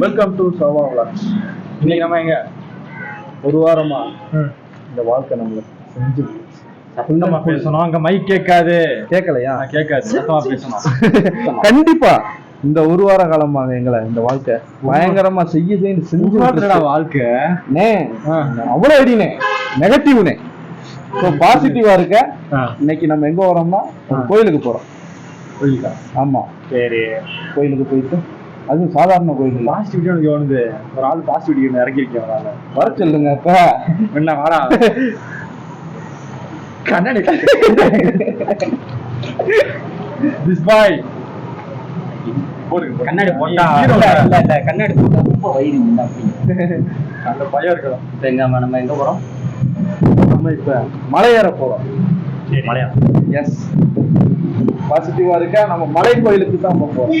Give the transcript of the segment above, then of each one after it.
Welcome to சோவா vlogs இன்னைக்கு நம்ம எங்க ஒரு வாரமா இந்த வாழ்க்கை நம்மளுக்கு செஞ்சு சத்தமா பேசணும். அங்க மைக் கேட்காது. கேட்கலையா? கேட்காது. சத்தமா பேசணும். கண்டிப்பா. இந்த ஒரு வார காலமாக எங்களை இந்த வாழ்க்கை பயங்கரமா செய்ய செய்ய செஞ்சு. வாழ்க்கை. நே அவ்வளவு அடினே. நெகட்டிவ்னே ஸோ பாசிட்டிவா இருக்க. இன்னைக்கு நம்ம எங்க வரோம்னா கோயிலுக்கு போறோம். புரியுதா ஆமா. சரி. கோயிலுக்கு போயிட்டு அதுவும் சாதாரண கோயில் பாசிட்டிவிட்டி உனக்கு தோணுது. ஒரு ஆள் பாசிட்டிவிட்டி இறக்கிருக்கேன் ஒரு ஆளு வர சொல்லுங்க அப்ப. என்ன வாடா. கண்ணாடி திஸ் பாய் கண்ணாடி போட்டா இல்ல, இல்ல. கண்ணாடி போட்டா ரொம்ப வயிறு உண்டா. அந்த பயம் இருக்கணும். இப்ப எங்க நம்ம- எங்க போறோம்? நம்ம இப்ப மலையேற போறோம். மலையா? எஸ் பாசிட்டிவா இருக்க? நம்ம மலை கோயிலுக்கு தான் போறோம்.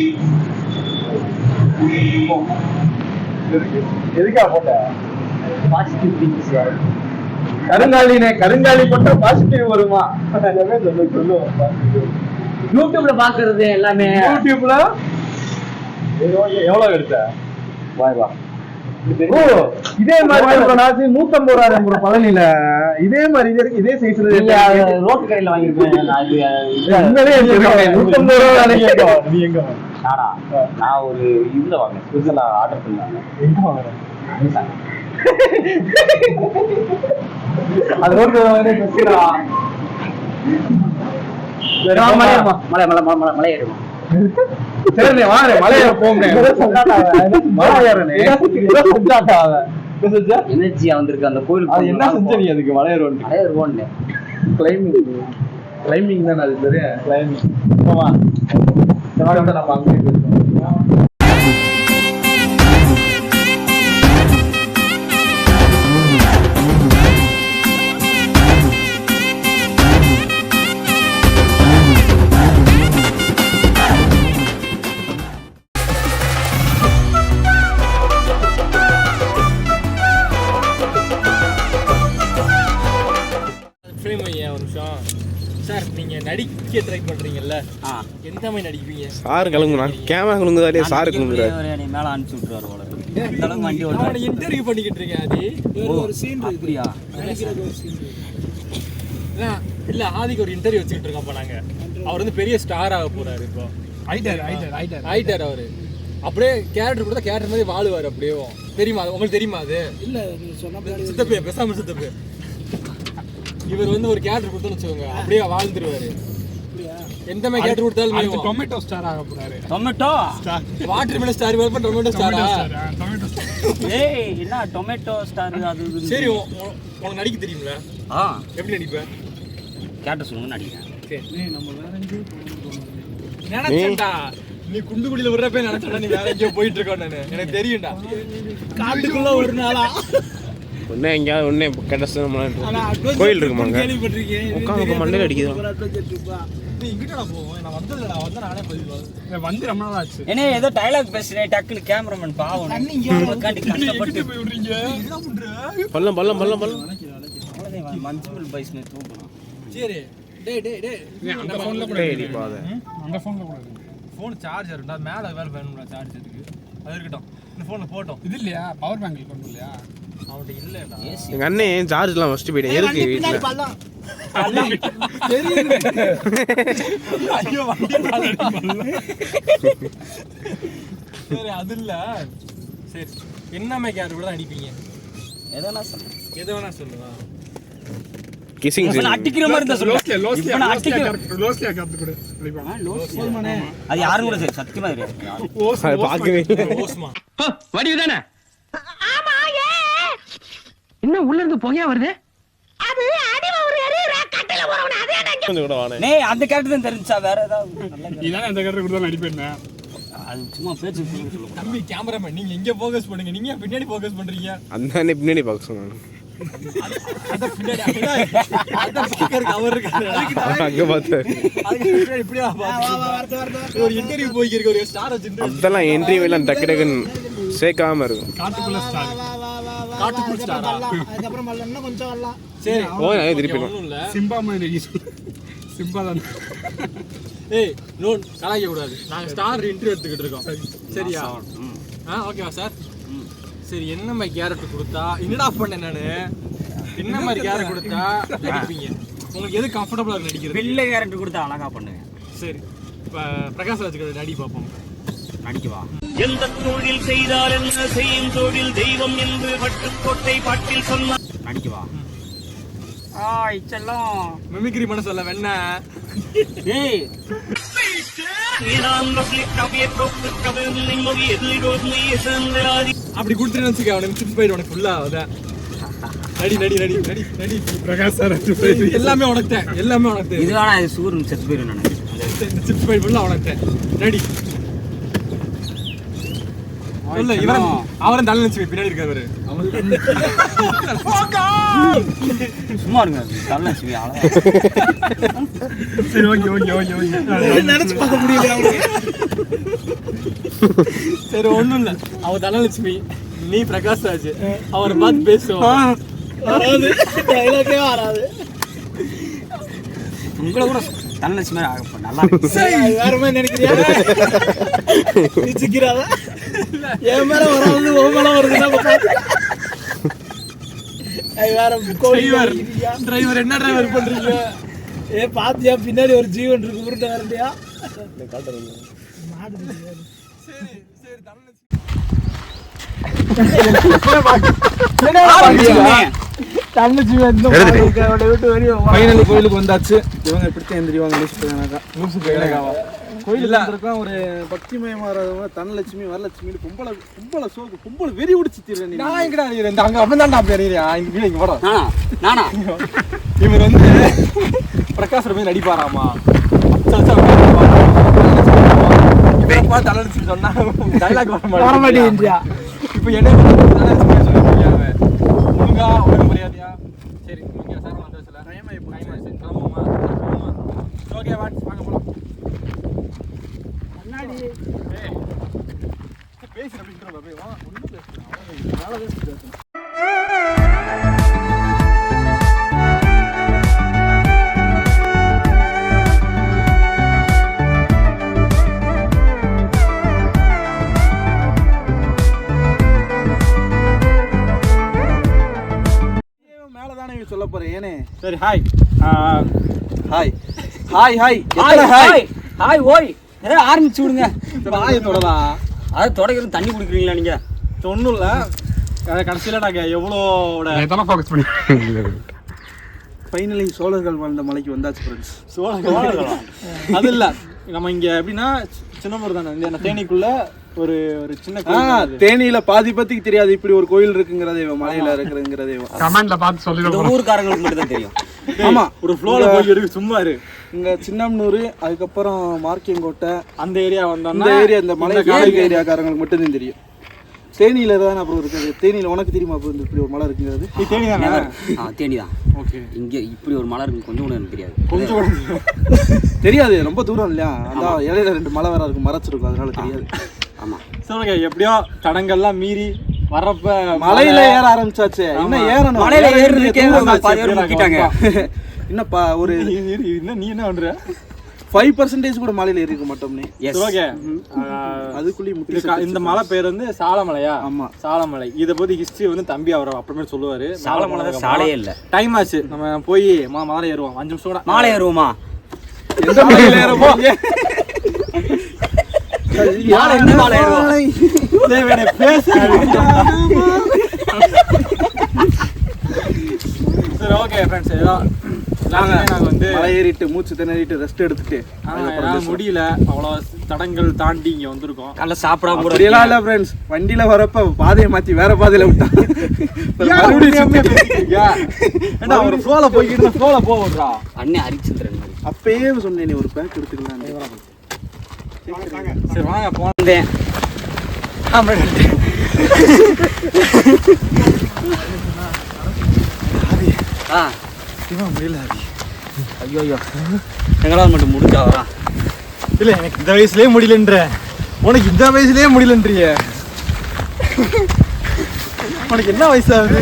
எதுக்கா? போட்ட? பாசிட்டிவ் திங்ஸ் கருங்காலினே கருங்காலி போட்டா பாசிட்டிவ் வருமா? எல்லாமே சொல்லு சொல்லு. யூடியூப்ல பாக்குறது எல்லாமே. யூடியூப்ல எவ்வளவு எடுத்த? வா. ஓ இதே மாதிரி நூத்தம்பது ரூபா ப்ரோ பழனில இதே மாதிரி இதே சைஸ்ல ரோட்டு கடையில வாங்கிருப்பேன் வச்சிருக்கேன். நூத்தம்பது ரூபா தானே கேட்கும் நீ எங்க நானா? நான் ஒரு இதுல வாங்கினேன் ஆர்டர் பண்ணாங்க எங்க அது வந்து பேசுறா மலை? மலை மலை மலை மலை மலை ஏறுமா சரி வாங்க எனர்ஜியா வந்திருக்கு அந்த கோயிலுக்கு அது என்ன செஞ்ச நீ அதுக்கு மலையேறோன்ட்டு மலை ஏறுவோன்னு கிளைம்பிங் கிளைம்பிங் தானே அது கிளைம்பிங் மாதிரி வந்து நம்ம அங்கேயே நடிக்க ட்ரை பண்றீங்கல்ல? ஆ. எந்த மாதிரி நடிப்பீங்க? சார் கிளம்புனா கேமரா கிளம்புதாலே சார் ஒரு என்னை மேல அனுப்பிச்சு விட்டுருவாரு போல அளவுக்கு வண்டி நான் ஓடுறாரு இன்டர்வியூ பண்ணிக்கிட்டு இருக்கேன் அது ஓ, அப்படியா? இல்ல, இல்ல ஆதிக்கு ஒரு இன்டர்வியூ வச்சுக்கிட்டு இருக்கோம் நாங்க. அவர் வந்து பெரிய ஸ்டார் ஆக போறாரு இப்போ. ஆயிட்டாரு ஆயிட்டாரு ஆயிட்டாரு ஆயிட்டாரு அவரு. அப்படியே கேரக்டர் கொடுத்தா கேரக்டர் மாதிரி வாழுவாரு அப்படியே. தெரியுமா அது? உங்களுக்கு தெரியுமா அது? இல்ல சித்தப்பே பேசாம சித்தப்பே. இவர் வந்து ஒரு கேரக்டர் கொடுத்தோன்னு வச்சுக்கோங்க. அப்படியே வாழ்ந்துருவாரு. எந்த மாதிரி அடுத்து கொடுத்தாலும் டொமேட்டோ ஸ்டார் ஆக போறாரு. டொமேட்டோ வாட்டர் மேல ஸ்டார் வேறு டொமேட்டோ ஸ்டாரா டொமேட்டோ ஸ்டார் ஏய் என்ன டொமேட்டோ ஸ்டார் அது சரி உனக்கு நடிக்க தெரியுங்களா ஆ. எப்படி நடிப்ப? கேட்ட சொல்லுங்க நடிக்கிறேன். நினைச்சேன்டா. நீ குண்டுகுடியில விடுறப்ப நினைச்சா நீ வேற எங்கேயோ போயிட்டு இருக்கோம் நானு எனக்கு தெரியும்டா. காட்டுக்குள்ள ஒரு நாளா? ஒன்னே எங்கேயாவது ஒன்னே கடைசி கோயில் இருக்குமாங்க? உட்காந்து மண்டையில் அடிக்குது நீ இங்கிட்டடா போவோம் நான் வந்ததுடா வந்தா நானே பதில் வந்து ரொம்ப நாள் ஆச்சு. என்ன ஏதோ டயலாக் பேசுறேன் டக்குனு கேமராமேன் பாவம். உங்களுக்காண்டி கஷ்டப்பட்டு. அவ்வளவுதான் மஞ்சள் பைஸ்மே தூக்கணும் சரி. டேய் டேய் டேய். அந்த போன்ல கூட டேய். அந்த கூட ஃபோன் சார்ஜர் இருந்தா மேல வேற வேணும்டா சார்ஜ் அதுக்கு அது இருக்கட்டும். இந்த ஃபோன்ல போட்டோம். இது இல்லையா? பவர் பேங்க் கொண்டு இல்லையா? அவன்கிட்ட இல்லடா. எங்க அண்ணன் சார்ஜ்லாம் ஃபர்ஸ்ட் போயிட்டேன் எதுக்கு வீட்டுல? ஐயோ வண்டி சரி அது இல்ல. சரி என்ன மாதிரி கேரக்டர் கூட நடிப்பீங்க எதனா சொல்லுங்க எது வேணா சொல்லுவா? கிசிங் இப்ப நான் அடிக்கிற மாதிரி இருந்தா சொல்லுங்க லோஸ்லியா லோஸ்லியா நான் லோஸ்லியா அடிக்கிற கேரக்டர் லோஸ்லியா கேரக்டர் கூட. அது யாரும் கூட சரி சத்தியமா தெரியாது யாரும். ஓஸ் அது பார்க்கவே இல்லை. ஓஸ்மா. கொஞ்சம் கூட வானே. டேய் அந்த கேரக்டர் தான் தெரிஞ்சா வேற ஏதாவது. இதானே அந்த கேரக்டர் கூட தான் நடிப்பேன் அது சும்மா பேச்சு சொல்லுங்க தம்பி கேமராமேன் நீங்க எங்க ஃபோக்கஸ் பண்ணுங்க. நீங்க ஏன் பின்னாடி ஃபோக்கஸ் பண்றீங்க? அந்த பின்னாடி பார்க்க சொன்னாங்க. அதெல்லாம் இன்டர்வியூ எல்லாம் டக்கு டக்குன்னு சேர்க்காம இருக்கும். காட்டுக்குள்ள திருப்பி சிம்பா சிம்பா தான். ஏய் நோ கலாய்க்க கூடாது. நாங்க ஸ்டார் இன்டர்வியூ எடுத்துக்கிட்டு இருக்கோம். சரியா? ம். ஆ ஓகேவா சார் சரி என்ன மாதிரி கேரக்டர் கொடுத்தா? என்னடா பண்ணேன் நானு? என்ன மாதிரி கேரக்டர் கொடுத்தா? நடிப்பீங்க. உங்களுக்கு எது கம்ஃபர்டபுளா இருக்கு நடிக்கிறது வில்ல கேரக்டர் கொடுத்தா அழகா பண்ணுங்க சரி. இப்போ பிரகாஷ் ராஜ் நடி பார்ப்போம். நடிக்கவா எந்த தொழில் செய்தால் என்ன செய்யும் தொழில்? தெய்வம் என்று பட்டுக்கோட்டை பாட்டில் சொன்ன நடிக்கவா ஆய் செல்லம் மிமிக்ரி பண்ண சொல்ல வெண்ண. ஏய். அப்படி கொடுத்துட்டு வச்சுக்க அவனுக்கு சிப்ஸ் போயிட்டு உனக்கு ஃபுல்லா அதான் நடி நடி நடி நடி நடி பிரகாஷ் சார் எல்லாமே உனக்கு தான் எல்லாமே உனக்கு தான். இது வேணா சூரியன் செத்து போயிடும் இந்த சிப்ஸ் போயிட்டு ஃபுல்லா உனக்கு தான். நடி இல்ல இவன் அவரும் தலை நினைச்சு பின்னாடி இருக்காரு சும்மா இருங்க தள்ள சிவி அழகா சரி ஓகே ஓகே ஓகே ஓகே. நினைச்சு பார்க்க முடியல சரி ஒண்ணும் இல்ல. அவ தனலட்சுமி நீ பிரகாஷ் ராஜ் அவரை பார்த்து பேசுவோம். வராது. டைலாக்கே வராது. உங்களை கூட தனலட்சுமி மாதிரி நல்லா இருக்கு. வேற மாதிரி நினைக்கிறியா? நிச்சுக்கிறாதா என் மேல வராது உன் மேல வருதுன்னா டிரைவர் டிரைவர் என்ன டிரைவர் பண்றீங்க ஏ பாத்தியா? பின்னாடி ஒரு ஜீவன் இருக்கு உருட்ட வரண்டியா தண்ணி கோயிலுக்கு வந்தாச்சு. இவங்க இப்படித்தான் எந்திரிவாங்க கோயில் இருக்கான் ஒரு பக்திமயமா வர்றவங்க தனலட்சுமி வரலட்சுமி கும்பல கும்பல சோ கும்பல வெறி உடிச்சு தீர்றேன் நீ. நான் எங்கடா அறியறேன் இந்த அங்க அவன் தான்டா அப்படி அறியறியா இங்க வீடு இங்க போடா நானா? நானா? இவர் வந்து பிரகாஷ் ரவி நடிப்பாராமா? இவரப்பா தலடிச்சு சொன்னா டைலாக் வர மாட்டேங்கிறியா? இப்போ என்ன ஒழுங்கா ஒழுங்கு மரியாதையா? சரி ஓகே சார் வந்து பேசல டைம் ஆயி டைம் கிளம்புமா ஓகே வாட்ஸ் வாங்க போலாம். அப்படின்ற ஒண்ணும் பேசுறேன் அவ்வளவு மேல பேசுறேன் சரி hi hi hi hi hi hi hi ஓய். ஏ ஆரம்பிச்சு விடுங்க. வாயை தொடடா அது தொடக்கிறது தண்ணி குடிக்கிறீங்களா நீங்க? ஒன்றும் இல்லை கடைசியில் நாங்கள் இதெல்லாம் ஃபோக்கஸ் பண்ணி ஃபைனலி சோழர்கள் வாழ்ந்த மலைக்கு வந்தாச்சு ஃப்ரெண்ட்ஸ் சோழர்களா அது இல்லை. நம்ம இங்கே எப்படின்னா சின்னமூர் தானே. இந்த தேனிக்குள்ள ஒரு ஒரு சின்ன. தேனியில பாதி பத்திக்கு தெரியாது. இப்படி ஒரு கோயில் இருக்குங்கிறதே மலையில இருக்கிறதுங்கிறதே இவன். கமெண்ட்ல பார்த்து சொல்லிடுவோம் ஊருக்காரங்களுக்கு மட்டும் தான் தெரியும் ஆமா. ஒரு ஃப்ளோவில் போய் எடுக்க சும்மா இரு. இங்க சின்னம்னூர் அதுக்கப்புறம் மார்க்கியங்கோட்டை அந்த ஏரியா இந்த வந்தோம்னா ஏரியா இந்த மலை காலேஜ் ஏரியாக்காரங்களுக்கு மட்டும்தான் தெரியும். தேனியில தான் அப்புறம் இருக்குது? தேனியில உனக்கு தெரியுமா அப்புறம் இந்த இப்படி ஒரு மலை இருக்குங்கிறது? தேனி தானே தேனி தான் ஓகே. இங்க இப்படி ஒரு மலர் இருக்கு கொஞ்சம் கூட எனக்கு தெரியாது. கொஞ்சம் கூட தெரியாது. ரொம்ப தூரம் இல்லையா? அதான் இடையில ரெண்டு மலை வேற இருக்கு மறைச்சிருக்கும் அதனால தெரியாது. ஓகே எப்படியோ தடங்கள்லாம் மீறி வர்றப்ப மலையில ஏற ஆரம்பிச்சாச்சு. இன்னும் ஏறணும். மலையில ஏற ஏறுறதுக்கே தூரம் ஒரு ஆச்சு. பாதி பேர் முக்கிட்டாங்க. என்னப்பா ஒரு நீ என்ன நீ என்ன பண்ற? ஃபைவ் பர்சன்டேஜ் கூட மலையில இருக்க மாட்டோம்னே எஸ் ஓகே. கா- இந்த மலை பேர் வந்து சாலமலையா? ஆமா. சாலமலை. இதை பத்தி ஹிஸ்டரி வந்து தம்பி அவர் அப்புறமே சொல்லுவாரு. சாலமலை சாலையே இல்ல. டைம் ஆச்சு. நம்ம போய் மா மலை ஏறுவோம். அஞ்சு நிமிஷம் கூட. மாலை ஏறுவோமா? எந்த மலையில ஏறுவோம்? சரி ஓகே ஃப்ரெண்ட்ஸ் ஏதோ நாங்க நாங்க வந்து மலை ஏறிட்டு மூச்சு திணறிட்டு ரெஸ்ட் எடுத்துட்டு முடியல. அவ்வளோ தடங்கள் தாண்டி இங்க வந்திருக்கோம். காலைல சாப்பிடாம கூட அப்படியெல்லாம் இல்ல ஃப்ரெண்ட்ஸ் வண்டியில வரப்ப பாதையை மாத்தி வேற பாதையில விட்டான் மறுபடியும் ஒரு ஃப்ளோல போய்க்கிட்டு ஃப்ளோல போகும்டா அண்ணன் ஹரிச்சந்திரன் மாதிரி அப்பயே சொன்னேன் நீ ஒரு பேக் எடுத்துக்கலாம் சரி வாங்க வந்தேன் ஆ ஐயோ ஐயோ எங்களால் மட்டும் முடிஞ்சா வரா இல்ல எனக்கு இந்த வயசுலயே முடியலன்ற. உனக்கு இந்த வயசுலயே முடியலன்றிய. உனக்கு என்ன வயசு ஆகுது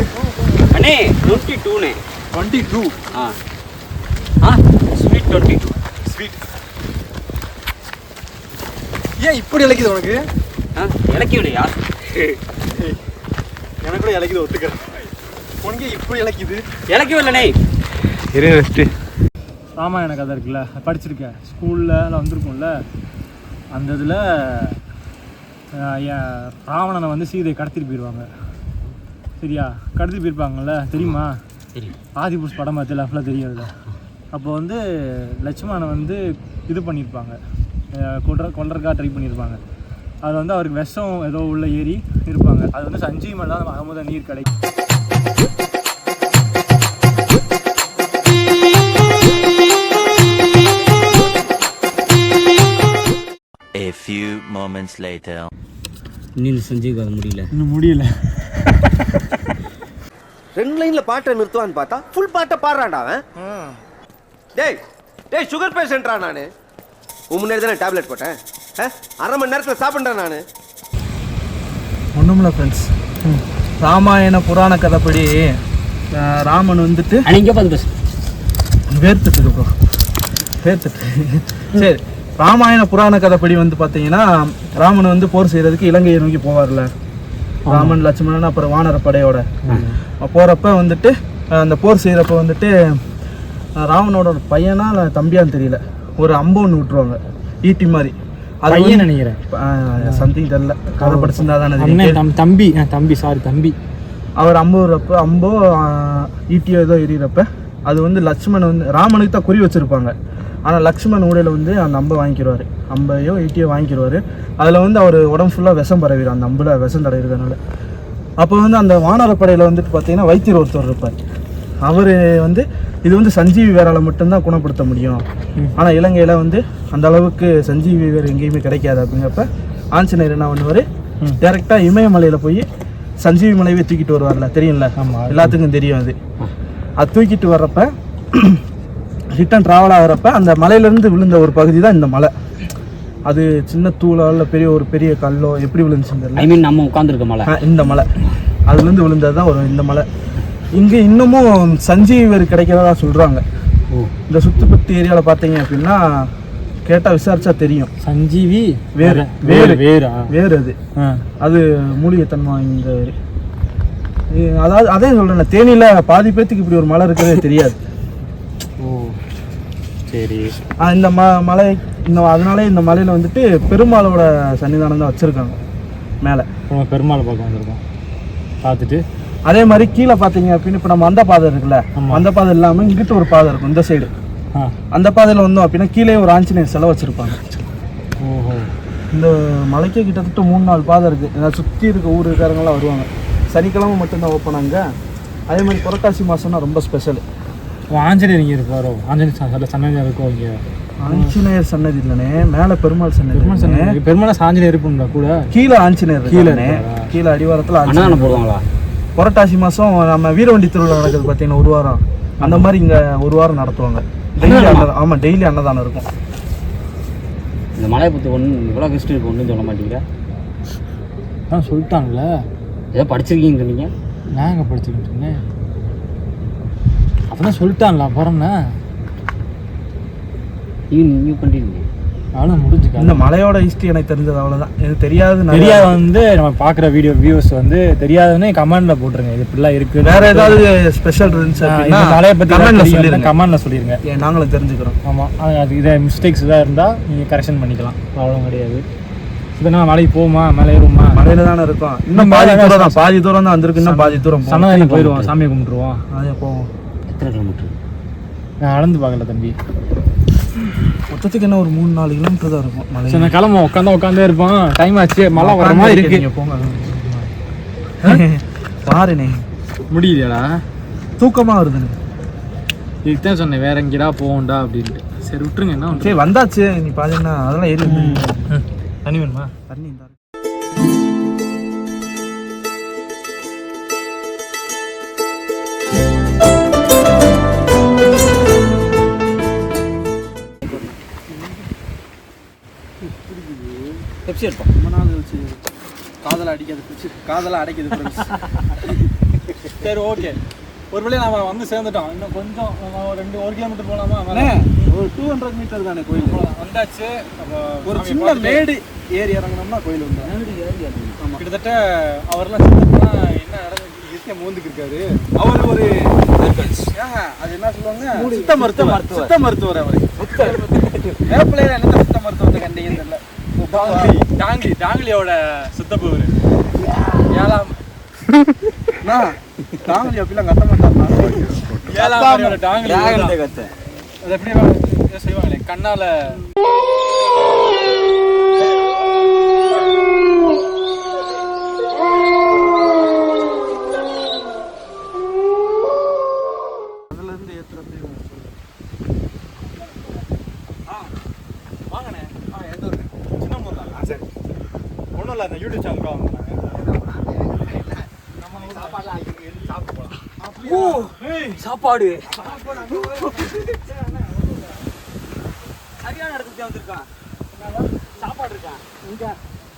அண்ணே டுவெண்ட்டி டூனே டுவெண்ட்டி டூ ஆ. ஆ ஸ்வீட் டுவெண்ட்டி டூ ஏன் இப்படி இழைக்குது உனக்கு? விடையா எனக்கு கூட இழைக்குது ஒத்துக்கிறேன் உனக்கு இப்படி இழைக்குது இலக்கி விடலனே இரு ரெஸ்ட்டு ராமாயண கதை இருக்குல்ல. படிச்சிருக்கேன் ஸ்கூலில் வந்திருக்கும்ல. அந்த இதில் ராவணனை வந்து சீதையை கடத்திட்டு போயிடுவாங்க சரியா? கடத்திட்டு போயிருப்பாங்கல்ல தெரியுமா? தெரியும். ஆதிபுருஷ் படம் பார்த்துல ஃபுல்லாக தெரியாதுல்ல அப்போ வந்து லட்சுமணனை வந்து இது பண்ணியிருப்பாங்க. கொல்ற கொல்றதுக்காக ட்ரை பண்ணியிருப்பாங்க. அது வந்து அவருக்கு விஷம் ஏதோ உள்ள ஏறி இருப்பாங்க. அது வந்து சஞ்சீவி மேலே தான் அகமுத நீர் கிடைக்கும் A few moments later. இன்னும் இந்த சஞ்சீவ் கதை முடியல. இன்னும் முடியல. ரெண்டு லைன்ல பாட்டை நிறுத்துவான்னு பார்த்தா ஃபுல் பாட்டை பாடுறான்டா அவன். டேய் டேய் சுகர் பேஷண்ட்ரா நானு. உன் முன்னாடி தானே டேப்லெட் போட்டேன்? அரை மணி நேரத்தில் சாப்பிட்றேன் நான். ஒன்றுமில்ல ஃப்ரெண்ட்ஸ் ராமாயண புராண கதைப்படி ராமன் வந்துட்டு அண்ணா இங்கே பார்த்து பேசு வேர்த்துட்டு ப்ரோ வேர்த்துட்டு. சரி ராமாயண புராண கதைப்படி வந்து பார்த்தீங்கன்னா ராமன் வந்து போர் செய்யறதுக்கு இலங்கையை நோக்கி போவார்ல. ராமன் லட்சுமணன் அப்புறம் வானர படையோட. போகிறப்ப வந்துட்டு அந்த போர் செய்கிறப்ப வந்துட்டு ஒரு பையனா இல்லை தம்பியான்னு தெரியல. ஒரு அம்பு ஒன்று விட்டுருவாங்க. ஈட்டி மாதிரி. அது நினைக்கிறேன். சம்திங் தெரியல. கதை படிச்சிருந்தா தானே தம்பி தம்பி சாரி தம்பி. அவர் அம்பு விடுறப்ப அம்போ ஈட்டியோ ஏதோ எறிகிறப்ப அது வந்து லக்ஷ்மணன் வந்து ராமனுக்கு தான் குறி வச்சிருப்பாங்க. ஆனால் லக்ஷ்மணன் ஊடையில் வந்து அந்த அம்பை வாங்கிக்கிடுவார் அம்பையோ ஈட்டியோ வாங்கிக்கிடுவார் அதில் வந்து அவர் உடம்பு ஃபுல்லாக விஷம் பரவிடும் அந்த அம்பில் விஷம் தடவிறதுனால அப்போ வந்து அந்த வானரப்படையில் வந்துட்டு பார்த்தீங்கன்னா வைத்தியர் ஒருத்தர் இருப்பார். அவர் வந்து இது வந்து சஞ்சீவி வேரால மட்டும்தான் குணப்படுத்த முடியும். ஆனால் இலங்கையில் வந்து அந்த அளவுக்கு சஞ்சீவி வேர் எங்கேயுமே கிடைக்காது அப்படிங்கிறப்ப ஆஞ்சநேயர் என்ன பண்ணுவார்? டேரெக்டாக இமயமலையில் போய் சஞ்சீவி மலையவே தூக்கிட்டு வருவார்ல தெரியும்ல? எல்லாத்துக்கும் தெரியும். அது. அது தூக்கிட்டு வர்றப்ப ரிட்டன் ட்ராவல் ஆகிறப்ப அந்த மலையிலேருந்து விழுந்த ஒரு பகுதி தான் இந்த மலை. அது சின்ன தூளோ இல்லை பெரிய ஒரு பெரிய கல்லோ எப்படி விழுந்துச்சுன்னு தெரியல. ஐ மீன் நம்ம உட்காந்துருக்க மலை. இந்த மலை. அதுலேருந்து விழுந்தது தான் ஒரு இந்த மலை. இங்கே இன்னமும் சஞ்சீவி வேர் கிடைக்கிறதா சொல்கிறாங்க இந்த சுத்துப்பத்தி ஏரியாவில் பார்த்தீங்க அப்படின்னா கேட்டால் விசாரிச்சா தெரியும். சஞ்சீவி? வேறு வேறு வேறு. வேறா அது. அது மூலிகைத்தன்மை இந்த அதாவது அதே சொல்கிறேன் தேனியில் பாதி பேத்துக்கு இப்படி ஒரு மலை இருக்கிறதே தெரியாது. ஓ சரி. ஆ, இந்த ம மலை இந்த அதனாலே இந்த மலையில் வந்துட்டு பெருமாளோட சன்னிதானம் தான் வச்சுருக்காங்க மேலே. பெருமாள் பார்க்க வந்திருக்கோம். பார்த்துட்டு அதே மாதிரி கீழே பார்த்தீங்க அப்படின்னு இப்போ நம்ம அந்த பாதை இருக்குல்ல அந்த பாதை இல்லாமல் இங்கிட்டு ஒரு பாதை இருக்கும் இந்த சைடு அந்த பாதையில் வந்தோம் அப்படின்னா கீழே ஒரு ஆஞ்சநேயர் சிலை வச்சுருப்பாங்க. ஓஹோ. இந்த மலைக்கே கிட்டத்தட்ட மூணு நாலு பாதை இருக்குது ஏதாவது சுற்றி இருக்க ஊருக்காரங்களாம் வருவாங்க. சனிக்கிழமை மட்டும்தான் ஓப்பன் அங்கே அதே மாதிரி புரட்டாசி மாதம்னா ரொம்ப ஸ்பெஷல் ஆஞ்சநேயர் இங்கே இருப்பாரோ ஆஞ்சநேயர் ச- சொல்ல சன்னதி இருக்கோ இங்கே? ஆஞ்சநேயர் சன்னதி இல்லைனே மேலே பெருமாள் சன்னதி பெருமாள். சன்னதி. பெருமாள் ஆஞ்சநேயர் இருப்புங்களா கூட. கீழே ஆஞ்சநேயர் கீழே கீழே இருக்காரா? அடிவாரத்தில் ஆஞ்சநேயர். போடுவாங்களா? புரட்டாசி மாதம் நம்ம வீரவண்டி திருவிழா நடக்குது பார்த்தீங்கன்னா ஒரு வாரம். அந்த மாதிரி இங்கே ஒரு வாரம் நடத்துவாங்க. டெய்லி அன்னதானம் ஆமாம் டெய்லி அன்னதானம் இருக்கும். இந்த மலையை பற்றி ஒன்று இவ்வளோ ஹிஸ்ட்ரி இருக்கு ஒன்றும் சொல்ல மாட்டீங்க. அதான் சொல்லிட்டாங்களே. ஏதோ படிச்சிருக்கீங்க நான் எங்கே படிச்சுக்கிட்டு அப்பதான் சொல்லிட்டாங்களா அப்புறம்னா நீ நீ பண்ணுறீங்க அவ்வளோ முடிஞ்சுக்கா. இந்த மலையோட ஹிஸ்ட்ரி எனக்கு தெரிஞ்சது அவ்வளோதான் எனக்கு தெரியாது நிறைய- தெரியாத வந்து நம்ம பார்க்குற வீடியோ வியூஸ் வந்து தெரியாதுன்னு கமெண்ட்ல போட்டுருங்க. இது இப்படிலாம் இருக்கு வேற ஏதாவது ஸ்பெஷல் இருந்துச்சு மலையை பற்றி கமெண்ட்ல சொல்லிருங்க. கமெண்ட்ல சொல்லிருங்க. ஏன் நாங்களும் தெரிஞ்சுக்கிறோம். ஆமாம் அது இதை மிஸ்டேக்ஸ் தான் இருந்தால் நீங்கள் கரெக்ஷன் பண்ணிக்கலாம். ப்ராப்ளம் கிடையாது. இப்போ நான் மலைக்கு போமா மேலே ஏறுமா மலையில தானே இருக்கோம். இன்னும் பாதி தூரம் தான். பாதி தூரம் தான் வந்திருக்கு. இன்னும் பாதி தூரம். சன்னதானம் போயிடுவோம் சாமியை கும்பிட்டுருவோம். அதே போவோம். எத்தனை கிலோமீட்டர் நான் அளந்து பார்க்கல தம்பி. மொத்தத்துக்கு என்ன ஒரு மூணு நாலு கிலோமீட்டர் தான் இருக்கும் மலை. சரி நான் கிளம்ப உட்காந்து உட்காந்தே இருப்போம். டைம் ஆச்சு. மழை வர மாதிரி இருக்கு. போங்க. பாருனே. முடியலையாடா? தூக்கமா வருதுன்னு இதுக்கு தான் சொன்னேன் வேற எங்கேடா போவோம்டா அப்படின்ட்டு. சரி விட்டுருங்க என்ன சரி வந்தாச்சு. நீ பாத்தீங்கன்னா அதெல்லாம் ஏறி தண்ணி வேணுமா? தண்ணி பெப்சி எடுப்போம் ரொம்ப நாள் வச்சு காதல அடிக்காது காதல அடைக்குது. சரி ஓகே ஒரு வேளை நாம வந்து சேர்ந்துட்டோம். இன்னும் கொஞ்சம் நம்ம ஒரு ரெண்டு ஒரு கிலோமீட்டர் போகலாமா ஒரு டூ ஹண்ட்ரட் மீட்டர் தானே கோயில்? வந்தாச்சு. ஒரு சின்ன மேடு ஏறி இறங்கினோம்னா கோயில் வந்துடும் ஆமாம் கிட்டத்தட்ட சித்தப்பெல்லாம் என்ன நடந்து இயற்கை மோந்துக்கு இருக்காரு. அவர் ஒரு அது என்ன சொல்லுவாங்க? சித்த மருத்துவர். சித்த மருத்துவர். அவர். வேப்பிலையில என்ன சித்த மருத்துவத்தை கண்டீங்கன்னு தெரியல. டாங்லி டாங்லியோட சித்தப்பு அவரு ஏழாம் டாங்லி அப்படிலாம் கத்த மாட்டாங்க ஏழாம் டாங்லி கத்த. அது எப்படி செய்வாங்களே? கண்ணால வாங்கண்ணே ஆ எந்த ஊரு சின்ன ஊர் தான் சரி ஒன்றும் இல்லை அந்த யூடியூப் சேனலுக்காக வந்தாங்க சாப்பாடு. சரியான இடத்துக்கு வந்திருக்கான். சாப்பாடு இருக்கான் இங்க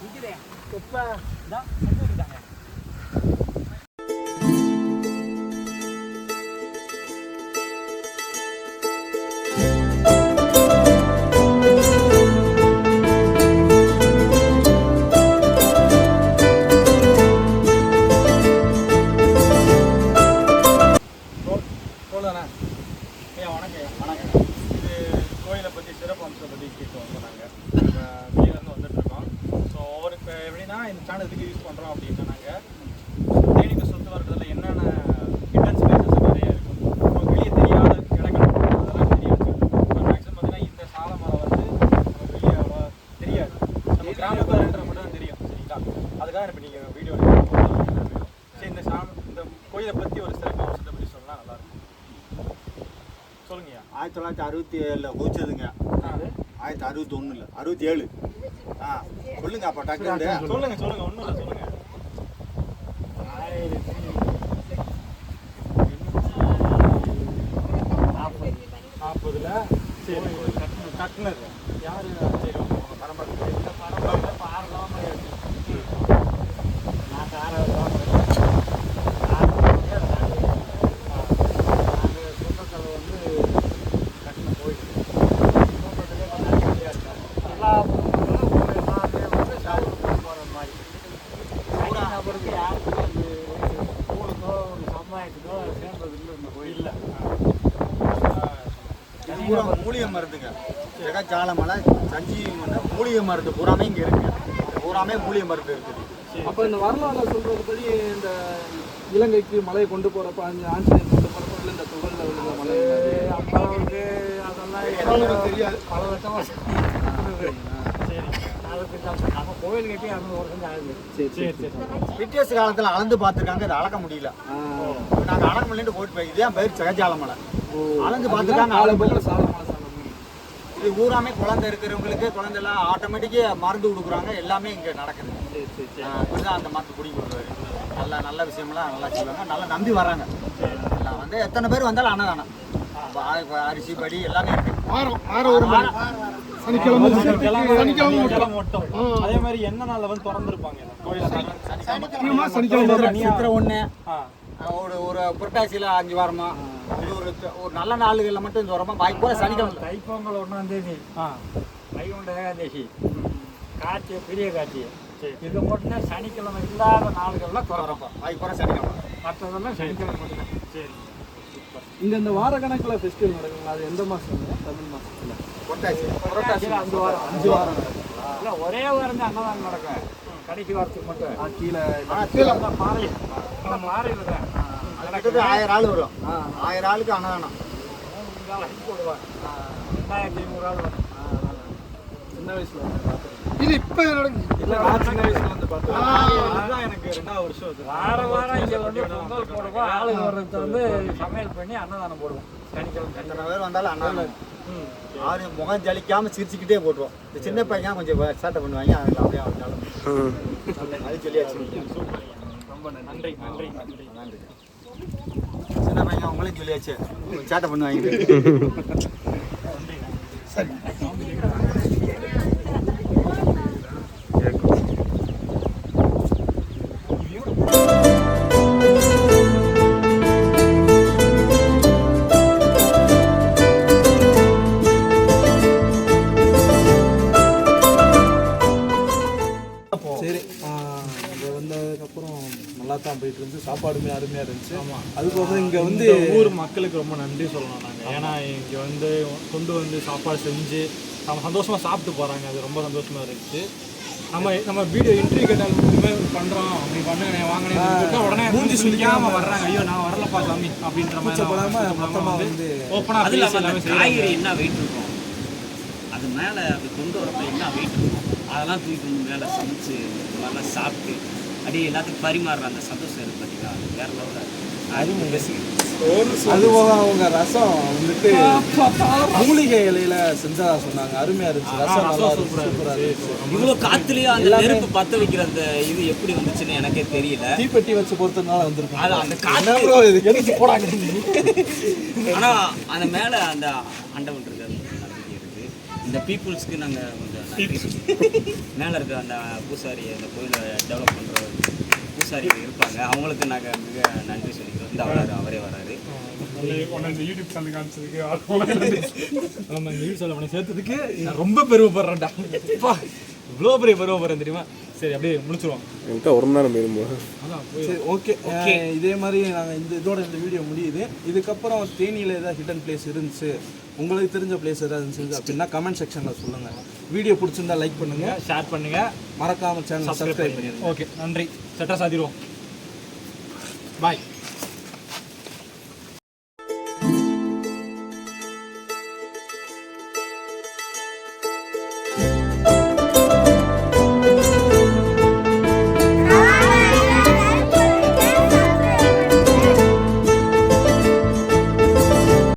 இங்கே எப்ப ஐயா வணக்கம் வணக்கம் இது கோயிலை பற்றி சிறப்பு அம்சத்தை பற்றி கேட்டு வந்தோம் நாங்கள் வெளியிலேருந்து வந்துட்டுருக்கோம் ஸோ ஒவ்வொரு இப்போ எப்படின்னா இந்த சேனல் எதுக்கு யூஸ் பண்ணுறோம் அப்படின்னா நாங்கள் தேனிக்கு சொத்து வர்றதுல என்னென்ன ஹிடன் ஸ்பேசஸ் நிறைய இருக்கும் நமக்கு வெளியே தெரியாத இடங்கள் அதெல்லாம் தெரிய வச்சுருக்கோம் இப்போ மேக்ஸிமம் பார்த்தீங்கன்னா இந்த சாலை மரம் வந்து நமக்கு வெளியே அவ்வளோ தெரியாது நம்ம கிராமத்தில் இருக்கிற மட்டும் தான் தெரியும் சரிங்களா அதுக்காக இப்போ நீங்கள் வீடியோ சரி இந்த சாமி இந்த கோயிலை பற்றி ஒரு சிறப்பு அம்சத்தை பற்றி சொன்னால் நல்லாயிருக்கும் சொல்லுங்கய்யா ஆயிரத்தி தொள்ளாயிரத்தி அறுபத்தி ஏழில் குதிச்சதுங்க. ஆயிரத்தி அறுபத்தி ஒன்றில் அறுபத்தி ஏழு ஆ சொல்லுங்க அப்போ டக்கு சொல்லுங்க சொல்லுங்க ஒன்றும் இல்லை சொல்லுங்க. நாற்பதுல? சரி கட்டுனது. யாரு சரி உங்க பரம்பரை இல்ல, பரம்பரை இப்ப ஆறு கிலோமீட்டர் இருக்கு. நாங்க ஆறாவது கிலோமீட்டர் ஆறு கிலோமீட்டர் தாண்டி. ஆ. நாங்க சொந்தத்தில் வந்து கட்டின கோயில் சொந்தத்திலே கொஞ்சம் நிறைய இருக்கு. எல்லா ஊர்களும் எல்லாமே வந்து சாப்பிட்டு போகிற மாதிரி தனி நபருக்கு யாருக்கும் அது ஊருக்கோ ஒரு சமுதாயத்துக்கோ சேர்ந்தது இல்லை இந்த கோயில் இல்லை பூரா மூலிகை மருந்துங்க ஜெகஜால மலை சஞ்சீவி மலை மூலிகை மருந்து பூராமே இங்கே இருக்குங்க பூராமே மூலிகை மருந்து இருக்குது. அப்போ இந்த வரலாறு சொல்றதுபடி இந்த இலங்கைக்கு மலையை கொண்டு அந்த ஆஞ்சநேயர் கொண்டு இல்ல இந்த துகள்ல விழுந்த மலை அந்த அளவுக்கு அதெல்லாம் தெரியாது. பல லட்சம் வருஷம் சரி. அதுக்கு தான் நம்ம கோயில் கட்டி அறுநூறு வருஷம் ஆகுது. சரி சரி பிரிட்டிஷ் காலத்தில் அளந்து பார்த்துருக்காங்க. இதை அளக்க முடியல. நாங்கள் அளக்க முடியலன்னு போயிட்டு போய் இதுதான் பேர் ஜெகஜால மலை. அளந்து பார்த்துருக்காங்க அளவு இது ஊராமே குழந்தை இருக்கிறவங்களுக்கு குழந்தை எல்லாம் ஆட்டோமேட்டிக்காக மருந்து கொடுக்குறாங்க. எல்லாமே இங்கே நடக்குது. இப்படிதான் அந்த மருந்து குடி கொடுக்குறாரு நல்ல நல்ல விஷயமெல்லாம் நல்லா செய்வாங்க. நல்லா நம்பி வர்றாங்க எல்லாம் வந்து எத்தனை பேர் வந்தாலும் அன்னதானம். அரிசி படி எல்லாமே இருக்கு. வாரம் வாரம் ஒரு நாள் சனிக்கிழமை சனிக்கிழமை மட்டும். மட்டும். அதே மாதிரி என்ன நாள்ல வந்து திறந்துருப்பாங்க? சனிக்கிழமை ஒன்று ஆ. ஒரு ஒரு புரட்டாசியில் அஞ்சு வாரமா? இது ஒரு ஒரு நல்ல நாளுகளில் மட்டும் இந்த வாரமா பாக்கி பூரா சனிக்கிழமை தைப்பொங்கல் ஒன்றாம் தேதி. ஆ. வைகுண்ட ஏகாதசி. காட்சி பெரிய காட்சி இது மட்டும்தான் சனிக்கிழமை இல்லாத நாள்கள்லாம் திறப்போம் பாக்கி பூரா சனிக்கிழமை. மற்றதெல்லாம் சனிக்கிழமை சரி. இங்க இந்த வார கணக்குல ஃபெஸ்டிவல் நடக்குங்களா? அது எந்த மாசம் தமிழ் மாசத்துல. புரட்டாசி. புரட்டாசியில் அஞ்சு வாரம். அஞ்சு வாரம். இல்லை ஒரே வாரம் தான் அன்னதானம் நடக்கும். கடைசி வாரத்துக்கு மட்டும். ஆ, கீழே கீழே. மாறி மாறியில் தான் கிட்டத்தட்ட ஆயிரம் ஆள் வரும். ஆயிரம் ஆளுக்கு அன்னதானம் போடுவாங்க ரெண்டாயிரத்தி ஐநூறு ஆள் வரும். சின்ன வயசுல வந்து பார்த்திருக்கேன். இல்ல நான் சின்ன வயசுல வந்து பார்த்தேன். அதுதான் எனக்கு ரெண்டாவது வருஷம் அது. வார வாரம் இங்கே வந்து பொங்கல் போடுவோம். வந்து சமையல் பண்ணி அன்னதானம் போடுவோம். சனிக்கிழமை எத்தனை பேர் வந்தாலும் அன்னதானம். ஆறு முகம் ஜலிக்காம சிரிச்சுக்கிட்டே போட்டுருவோம். இந்த சின்ன பையன் கொஞ்சம் சேட்டை பண்ணுவாங்க. அப்படியே ரொம்ப நன்றி நன்றி நன்றி நன்றி சின்ன பையன் உங்களையும் சொல்லியாச்சு. சேட்டை பண்ணுவாங்க. போயிட்டு இருந்துச்சு அது போக இங்கே வந்து ஊர் மக்களுக்கு ரொம்ப நன்றி சொல்லணும் நாங்கள் ஏன்னா இங்கே வந்து கொண்டு வந்து சாப்பாடு செஞ்சு நம்ம சந்தோஷமாக சாப்பிட்டு போகிறாங்க அது ரொம்ப சந்தோஷமாக இருந்துச்சு. நம்ம நம்ம வீடியோ இன்டர்வியூ கேட்டாலும் இனிமேல் பண்ணுறோம் அப்படி பண்ணுங்க வாங்கினேன் உடனே மூஞ்சி சொல்லிக்காம வர்றாங்க. ஐயோ நான் வரலப்பா சாமி அப்படின்ற மாதிரி மொத்தமாக வந்து ஓப்பனாக அது செய்றாங்க. காய்கறி என்ன வெயிட் இருக்கும் அது மேலே அப்படி கொண்டு வரப்ப என்ன வெயிட் இருக்கும் அதெல்லாம் தூக்கி மேலே சமைச்சு இந்த மாதிரிலாம் சாப்பிட்டு அப்படியே எல்லாத்துக்கும் பரிமாறுற அந்த சந்தோஷம் இருக்கு பார்த்தீங்களா அது வேற லெவலில் அது அது போக அவங்க ரசம் வந்துட்டு மூலிகை இலையில செஞ்சதா சொன்னாங்க. அருமையா இருந்துச்சு. ரசம் நல்லா சூப்பரா இருந்துச்சு. இவ்வளோ காத்துலயும் அந்த நெருப்பு பற்ற வைக்கிற அந்த இது எப்படி வந்துச்சுன்னு எனக்கே தெரியல. தீப்பெட்டி வச்சு பொறுத்ததுனால வந்திருக்கும். அது அந்த காத்து. இது எதுக்கு போடாங்க. ஆனா அந்த மேல அந்த ஆண்டவன் இருக்கு. இந்த பீப்புள்ஸ்க்கு நாங்க. மேல இருக்க அந்த பூசாரி அந்த கோயிலை டெவலப் பண்ற பூசாரி இருப்பாங்க. அவங்களுக்கு நாங்க மிக நன்றி சொல்லிக்கிறோம். இந்த வராரு அவரே வராரு. யூடியூப் சேனல் காமிச்சதுக்கு நம்ம இந்த யூடியூப் சேனல் சேர்த்ததுக்கு நான் ரொம்ப பெருமைப்படுறேன்டா. இவ்வளோ பெரிய பெருமைப்படுறேன் தெரியுமா? சரி அப்படியே முடிச்சிருவோம். என்கிட்ட ஒரு மணி நேரம் போயிருந்தோம் அதான் சரி ஓகே. இதே மாதிரி நாங்கள் இந்த இதோட இந்த வீடியோ முடியுது. இதுக்கப்புறம் தேனியில் ஏதாவது ஹிடன் பிளேஸ் இருந்துச்சு உங்களுக்கு தெரிஞ்ச பிளேஸ் ஏதாவது இருந்துச்சு அப்படின்னா கமெண்ட் செக்ஷனில் சொல்லுங்கள் வீடியோ பிடிச்சிருந்தா லைக் பண்ணுங்கள் ஷேர் பண்ணுங்க. மறக்காம சேனல் சப்ஸ்கிரைப் பண்ணிடுங்க. ஓகே நன்றி. சட்டை சாதிடுவோம். பாய்